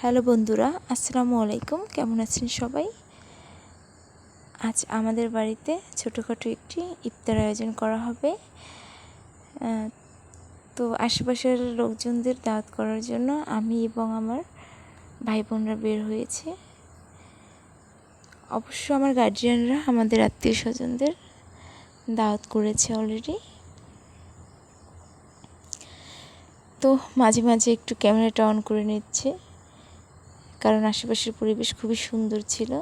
Hello বন্ধুরা, আসসালামু আলাইকুম। কেমন আছেন সবাই? আজ আমাদের বাড়িতে ছোটোখাটো একটি ইফতার আয়োজন করা হবে। তো আশেপাশের লোকজনদের দাওয়াত করার জন্য আমি এবং আমার ভাই বোনরা বের হয়েছে। অবশ্য আমার গার্জিয়ানরা আমাদের আত্মীয় স্বজনদের দাওয়াত করেছে অলরেডি তো মাঝে মাঝে একটু ক্যামেরাটা অন করে নিচ্ছে। কারণ আশেপাশের পরিবেশ খুবই সুন্দর ছিল।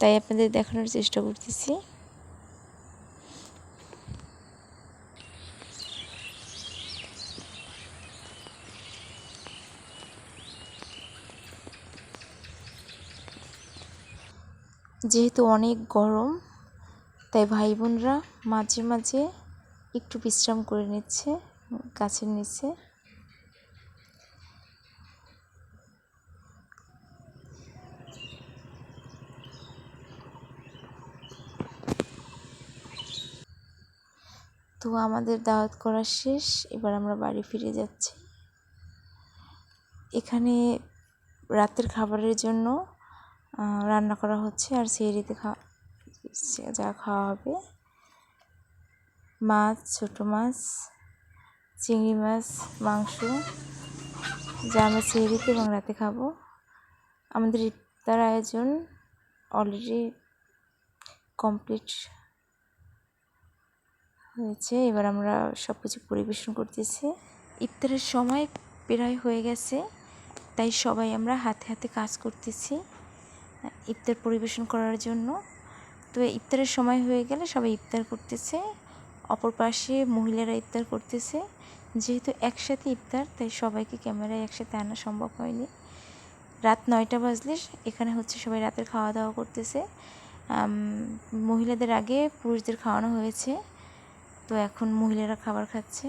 তাই আপনাদের দেখানোর চেষ্টা করতেছি। যেহেতু অনেক গরম, তাই ভাই বোনরা মাঝে মাঝে একটু বিশ্রাম করে নিচ্ছে, গাছের নিচে। তো আমাদের দাওয়াত করা শেষ, এবার আমরা বাড়ি ফিরে যাচ্ছি। এখানে রাতের খাবারের জন্য রান্না করা হচ্ছে আর সেহরিতে খাওয়া যা খাওয়া হবে। মাছ, ছোটো মাছ, চিংড়ি মাছ, মাংস, যা আমরা সেহরিতে এবং রাতে খাব। আমাদের ইফতার আয়োজন অলরেডি কমপ্লিট হয়েছে। এবার আমরা সব কিছু পরিবেশন করতেছি। ইফতারের সময় প্রায় হয়ে গেছে, তাই সবাই আমরা হাতে হাতে কাজ করতেছি, ইফতার পরিবেশন করার জন্য। তো ইফতারের সময় হয়ে গেলে সবাই ইফতার করতেছে, অপর পাশে মহিলারা ইফতার করতেছে। যেহেতু একসাথে ইফতার, তাই সবাইকে ক্যামেরায় একসাথে আনা সম্ভব হয়নি। রাত নয়টা বাজলে এখানে হচ্ছে সবাই রাতের খাওয়া দাওয়া করতেছে মহিলাদের আগে পুরুষদের খাওয়ানো হয়েছে। তো এখন মহিলারা খাবার খাচ্ছে।